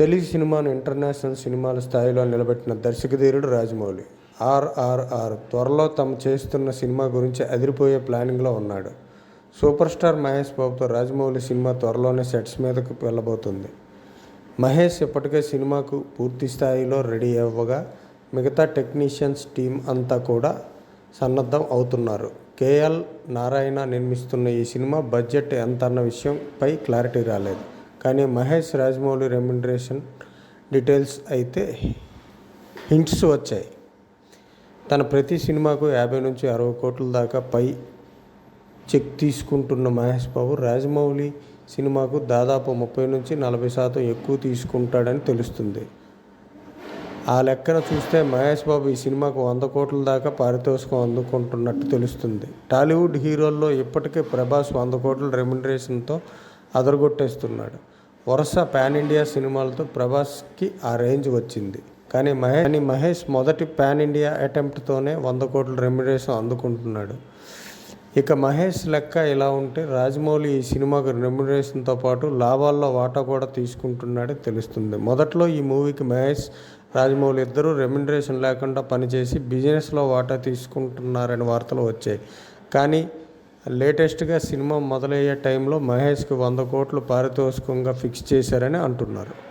తెలుగు సినిమాను ఇంటర్నేషనల్ సినిమాల స్థాయిలో నిలబెట్టిన దర్శకధీరుడు రాజమౌళి. ఆర్ఆర్ఆర్ త్వరలో తాము చేస్తున్న సినిమా గురించి అదిరిపోయే ప్లానింగ్లో ఉన్నాడు. సూపర్ స్టార్ మహేష్ బాబుతో రాజమౌళి సినిమా త్వరలోనే సెట్స్ మీదకు వెళ్ళబోతుంది. మహేష్ ఇప్పటికే సినిమాకు పూర్తి స్థాయిలో రెడీ అవ్వగా మిగతా టెక్నీషియన్స్ టీం అంతా కూడా సన్నద్ధం అవుతున్నారు. కేఎల్ నారాయణ నిర్మిస్తున్న ఈ సినిమా బడ్జెట్ ఎంత అన్న విషయంపై క్లారిటీ రాలేదు. కానీ మహేష్ రాజమౌళి రెమ్యునరేషన్ డీటెయిల్స్ అయితే హింట్స్ వచ్చాయి. తన ప్రతి సినిమాకు యాభై నుంచి అరవై కోట్ల దాకా పై చెక్ తీసుకుంటున్న మహేష్ బాబు రాజమౌళి సినిమాకు దాదాపు ముప్పై నుంచి నలభై శాతం ఎక్కువ తీసుకుంటాడని తెలుస్తుంది. ఆ లెక్కన చూస్తే మహేష్ బాబు ఈ సినిమాకు వంద కోట్ల దాకా పారితోషికం అందుకుంటున్నట్టు తెలుస్తుంది. టాలీవుడ్ హీరోల్లో ఇప్పటికే ప్రభాస్ వంద కోట్ల రెమ్యునరేషన్తో అదరగొట్టేస్తున్నాడు. వరుస పాన్ ఇండియా సినిమాలతో ప్రభాస్కి ఆ రేంజ్ వచ్చింది. కానీ మహేష్ కానీ మహేష్ మొదటి పాన్ ఇండియా అటెంప్ట్తోనే వంద కోట్ల రెమ్యుడేషన్ అందుకుంటున్నాడు. ఇక మహేష్ లెక్క ఇలా ఉంటే రాజమౌళి ఈ సినిమాకు రెమ్యునరేషన్తో పాటు లాభాల్లో వాటా కూడా తీసుకుంటున్నాడే తెలుస్తుంది. మొదట్లో ఈ మూవీకి మహేష్ రాజమౌళి ఇద్దరూ రెమ్యునరేషన్ లేకుండా పనిచేసి బిజినెస్లో వాటా తీసుకుంటున్నారని వార్తలు వచ్చాయి. కానీ లేటెస్ట్గా సినిమా మొదలయ్యే టైంలో మహేష్కి వంద కోట్లు పారితోషికంగా ఫిక్స్ చేశారని అంటున్నారు.